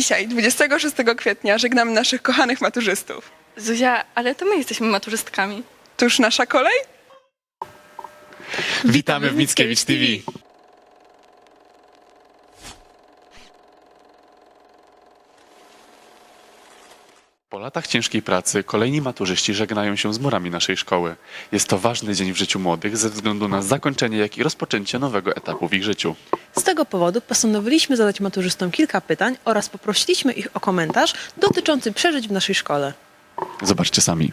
Dzisiaj, 26 kwietnia, żegnamy naszych kochanych maturzystów. Zuzia, ale to my jesteśmy maturzystkami. To już nasza kolej? Witamy w Mickiewicz TV. Po latach ciężkiej pracy kolejni maturzyści żegnają się z murami naszej szkoły. Jest to ważny dzień w życiu młodych ze względu na zakończenie, jak i rozpoczęcie nowego etapu w ich życiu. Z tego powodu postanowiliśmy zadać maturzystom kilka pytań oraz poprosiliśmy ich o komentarz dotyczący przeżyć w naszej szkole. Zobaczcie sami.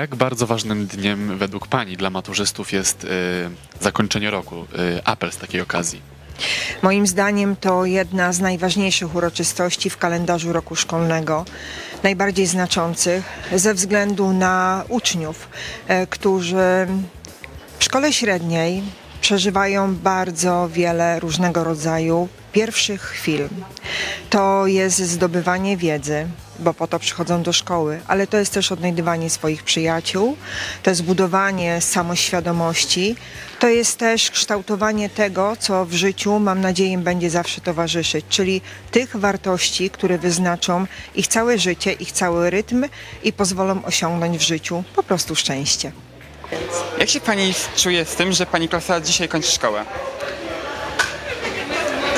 Jak bardzo ważnym dniem według Pani dla maturzystów jest y, zakończenie roku, y, apel z takiej okazji? Moim zdaniem to jedna z najważniejszych uroczystości w kalendarzu roku szkolnego, najbardziej znaczących ze względu na uczniów, e, którzy w szkole średniej przeżywają bardzo wiele różnego rodzaju pierwszych chwil. To jest zdobywanie wiedzy, bo po to przychodzą do szkoły, ale to jest też odnajdywanie swoich przyjaciół, to jest budowanie samoświadomości, to jest też kształtowanie tego, co w życiu, mam nadzieję, będzie zawsze towarzyszyć, czyli tych wartości, które wyznaczą ich całe życie, ich cały rytm i pozwolą osiągnąć w życiu po prostu szczęście. Jak się pani czuje z tym, że pani klasa dzisiaj kończy szkołę?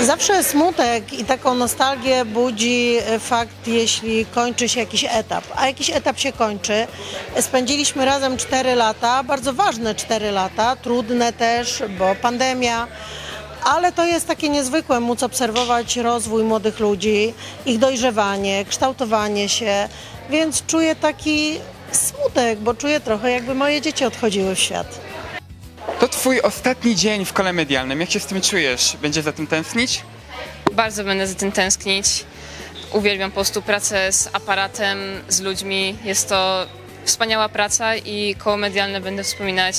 Zawsze smutek i taką nostalgię budzi e, fakt, jeśli kończy się jakiś etap. A jakiś etap się kończy. Spędziliśmy razem 4 lata, bardzo ważne 4 lata, trudne też, bo pandemia. Ale to jest takie niezwykłe móc obserwować rozwój młodych ludzi, ich dojrzewanie, kształtowanie się, więc czuję taki smutek, bo czuję trochę jakby moje dzieci odchodziły w świat. Twój ostatni dzień w kole medialnym. Jak się z tym czujesz? Będzie za tym tęsknić? Bardzo będę za tym tęsknić. Uwielbiam po prostu pracę z aparatem, z ludźmi. Jest to wspaniała praca i koło medialne będę wspominać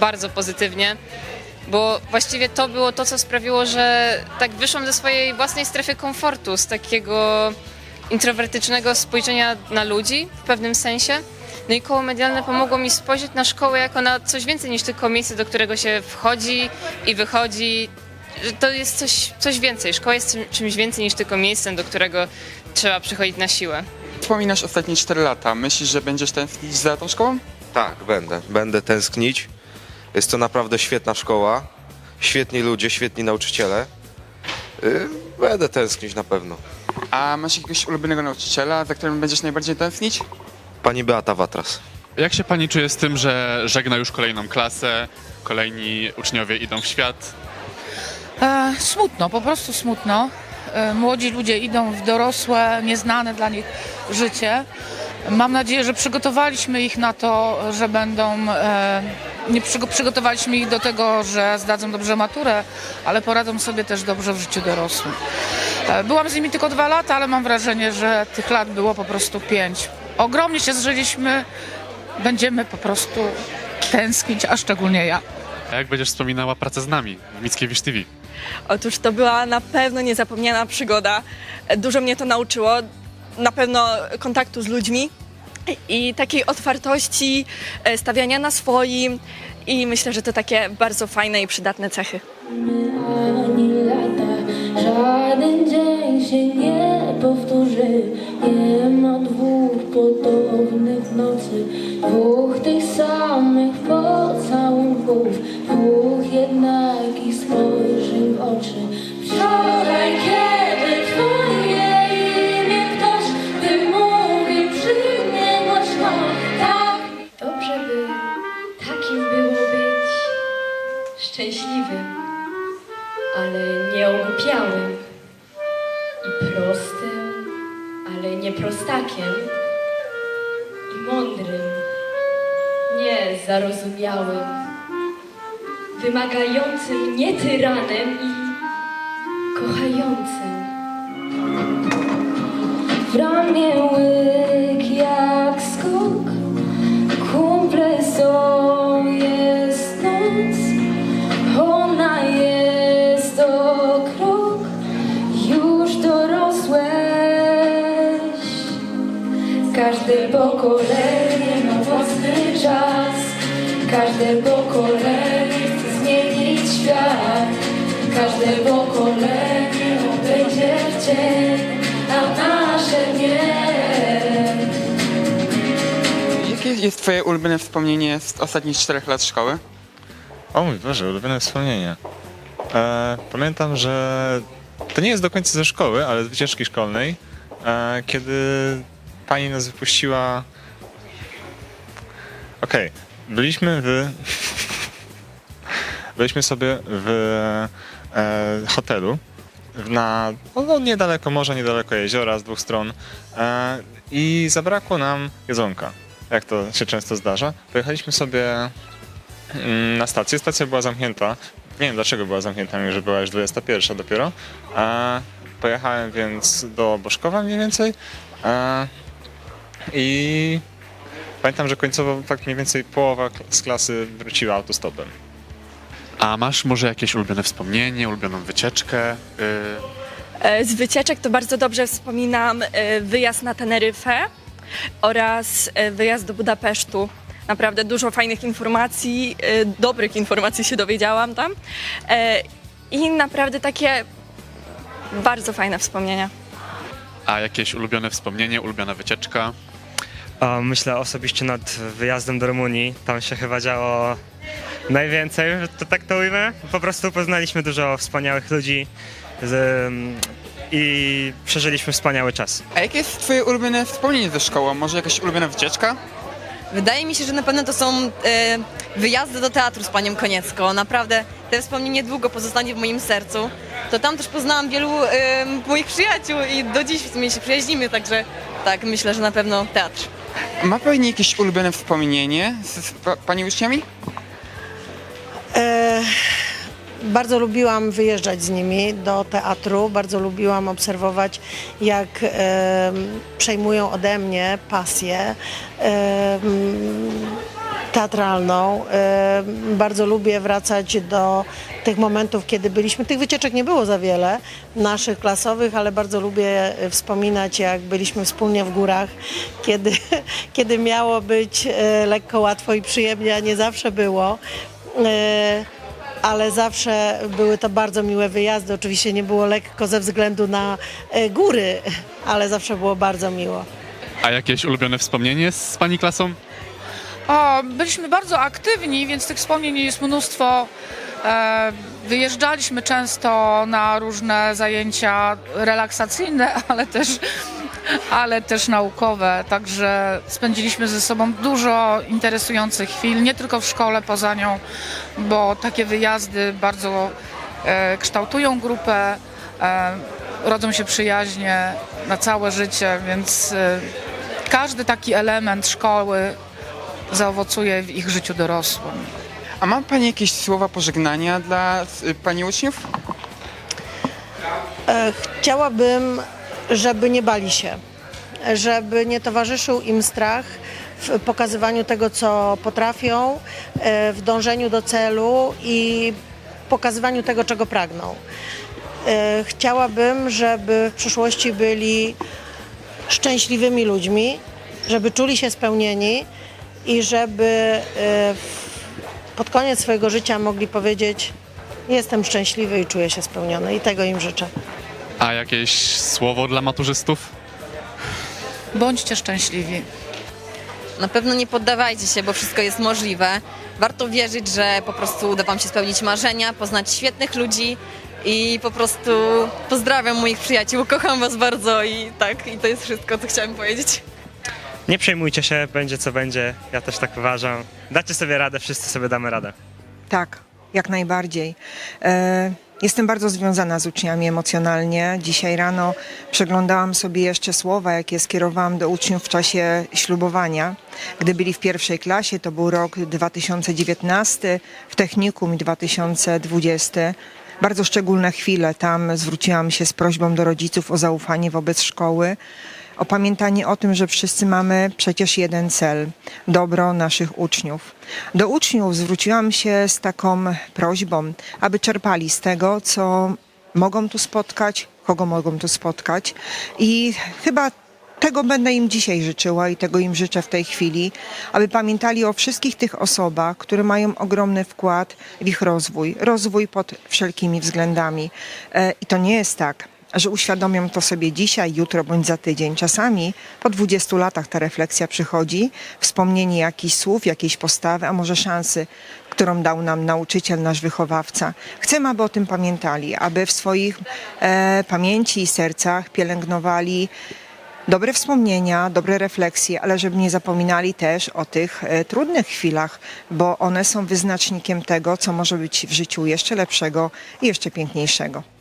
bardzo pozytywnie, bo właściwie to było to, co sprawiło, że tak wyszłam ze swojej własnej strefy komfortu, z takiego introwertycznego spojrzenia na ludzi w pewnym sensie. No i koło medialne pomogło mi spojrzeć na szkołę jako na coś więcej niż tylko miejsce, do którego się wchodzi i wychodzi. To jest coś, coś więcej. Szkoła jest czym- czymś więcej niż tylko miejscem, do którego trzeba przychodzić na siłę. Wspominasz ostatnie 4 lata. Myślisz, że będziesz tęsknić za tą szkołą? Tak, będę. Będę tęsknić. Jest to naprawdę świetna szkoła. Świetni ludzie, świetni nauczyciele. Yy, Będę tęsknić na pewno. A masz jakiegoś ulubionego nauczyciela, za którym będziesz najbardziej tęsknić? Pani Beata Watras. Jak się Pani czuje z tym, że żegna już kolejną klasę, kolejni uczniowie idą w świat? E, smutno, po prostu smutno. E, młodzi ludzie idą w dorosłe, nieznane dla nich życie. Mam nadzieję, że przygotowaliśmy ich na to, że będą. E, nie przygo- przygotowaliśmy ich do tego, że zdadzą dobrze maturę, ale poradzą sobie też dobrze w życiu dorosłym. E, byłam z nimi tylko dwa lata, ale mam wrażenie, że tych lat było po prostu pięć. Ogromnie się zżyliśmy, będziemy po prostu tęsknić, a szczególnie ja. A jak będziesz wspominała pracę z nami w Mickiewicz TV? Otóż to była na pewno niezapomniana przygoda. Dużo mnie to nauczyło, na pewno kontaktu z ludźmi i takiej otwartości, e, stawiania na swoim i myślę, że to takie bardzo fajne i przydatne cechy. ani lata Żaden dzień się nie powtórzy Nie ma dwóch podobnych nocy. Dwóch tych samych pocałunków Dwóch jednakich spojrzeń w oczy. Wczoraj, kiedy twoje imię ktoś wymówił przy mnie głośno Tak Dobrze by takim było być. Szczęśliwym ale nie ogłupiałym i prostym, ale nie prostakiem mądrym, nie zarozumiałym, wymagającym nie tyranem i kochającym. W ramię pokolenie ma własny czas Każde pokolenie chce zmienić świat Każde pokolenie odejdzie w cień A nasze nie Jakie jest twoje ulubione wspomnienie z ostatnich czterech lat szkoły? O mój Boże, ulubione wspomnienie. E, pamiętam, że to nie jest do końca ze szkoły, ale z wycieczki szkolnej, e, kiedy pani nas wypuściła. Okej, byliśmy w. byliśmy sobie w e, hotelu na no, niedaleko morza, niedaleko jeziora z dwóch stron e, i zabrakło nam jedzonka, jak to się często zdarza. Pojechaliśmy sobie mm, na stację. Stacja była zamknięta. Nie wiem dlaczego była zamknięta, mimo że była już 21 dopiero. A pojechałem więc do Boszkowa mniej więcej. A, I pamiętam, że końcowo tak mniej więcej połowa z klasy wróciła autostopem. A masz może jakieś ulubione wspomnienie, ulubioną wycieczkę? Y, E, Z wycieczek to bardzo dobrze wspominam e, wyjazd na Teneryfę oraz e, wyjazd do Budapesztu. Naprawdę dużo fajnych informacji, dobrych informacji się dowiedziałam tam. I naprawdę takie bardzo fajne wspomnienia. A jakieś ulubione wspomnienie, ulubiona wycieczka? O, myślę osobiście nad wyjazdem do Rumunii. Tam się chyba działo najwięcej, że to tak to ujmę. Po prostu poznaliśmy dużo wspaniałych ludzi z, i przeżyliśmy wspaniały czas. A jakie jest twoje ulubione wspomnienie ze szkoły? Może jakaś ulubiona wycieczka? Wydaje mi się, że na pewno to są e, wyjazdy do teatru z panią Koniecką. Naprawdę te wspomnienie długo pozostanie w moim sercu. To tam też poznałam wielu e, moich przyjaciół i do dziś w sumie się przyjaźnimy, także tak, myślę, że na pewno teatr. Ma pani jakieś ulubione wspomnienie z, z pa, pani uczniami? E, bardzo lubiłam wyjeżdżać z nimi do teatru, bardzo lubiłam obserwować, jak e, przejmują ode mnie pasję e, teatralną. E, bardzo lubię wracać do tych momentów, kiedy byliśmy. Tych wycieczek nie było za wiele naszych klasowych, ale bardzo lubię wspominać, jak byliśmy wspólnie w górach, kiedy, kiedy miało być e, lekko, łatwo i przyjemnie, a nie zawsze było. E, ale zawsze były to bardzo miłe wyjazdy. Oczywiście nie było lekko ze względu na góry, ale zawsze było bardzo miło. A jakieś ulubione wspomnienie z pani klasą? O, byliśmy bardzo aktywni, więc tych wspomnień jest mnóstwo. E, wyjeżdżaliśmy często na różne zajęcia relaksacyjne, ale też, ale też naukowe. Także spędziliśmy ze sobą dużo interesujących chwil, nie tylko w szkole, poza nią, bo takie wyjazdy bardzo e, kształtują grupę, e, rodzą się przyjaźnie na całe życie, więc każdy taki element szkoły zaowocuje w ich życiu dorosłym. A ma pani jakieś słowa pożegnania dla y, pani uczniów? E, Chciałabym, żeby nie bali się, żeby nie towarzyszył im strach w pokazywaniu tego, co potrafią, e, w dążeniu do celu i pokazywaniu tego, czego pragną. E, Chciałabym, żeby w przyszłości byli szczęśliwymi ludźmi, żeby czuli się spełnieni i żeby w- pod koniec swojego życia mogli powiedzieć: Jestem szczęśliwy i czuję się spełniony, i tego im życzę. A jakieś słowo dla maturzystów? Bądźcie szczęśliwi. Na pewno nie poddawajcie się, bo wszystko jest możliwe. Warto wierzyć, że po prostu uda Wam się spełnić marzenia, poznać świetnych ludzi i po prostu pozdrawiam moich przyjaciół, kocham Was bardzo i tak, i to jest wszystko, co chciałam powiedzieć. Nie przejmujcie się, będzie co będzie. Ja też tak uważam. Dacie sobie radę, wszyscy sobie damy radę. Tak, jak najbardziej. E, Jestem bardzo związana z uczniami emocjonalnie. Dzisiaj rano przeglądałam sobie jeszcze słowa, jakie skierowałam do uczniów w czasie ślubowania. Gdy byli w pierwszej klasie, to był rok 2019, w technikum 2020. Bardzo szczególne chwile. Tam zwróciłam się z prośbą do rodziców o zaufanie wobec szkoły o pamiętanie o tym, że wszyscy mamy przecież jeden cel dobro naszych uczniów. Do uczniów zwróciłam się z taką prośbą, aby czerpali z tego, co mogą tu spotkać, kogo mogą tu spotkać. I chyba tego będę im dzisiaj życzyła i tego im życzę w tej chwili, aby pamiętali o wszystkich tych osobach, które mają ogromny wkład w ich rozwój, rozwój pod wszelkimi względami. E, I to nie jest tak, że uświadomią to sobie dzisiaj, jutro bądź za tydzień. Czasami po 20 latach ta refleksja przychodzi, wspomnienie jakichś słów, jakiejś postawy, a może szansy, którą dał nam nauczyciel, nasz wychowawca. Chcemy, aby o tym pamiętali, aby w swoich e, pamięci i sercach pielęgnowali dobre wspomnienia, dobre refleksje, ale żeby nie zapominali też o tych e, trudnych chwilach, bo one są wyznacznikiem tego, co może być w życiu jeszcze lepszego i jeszcze piękniejszego.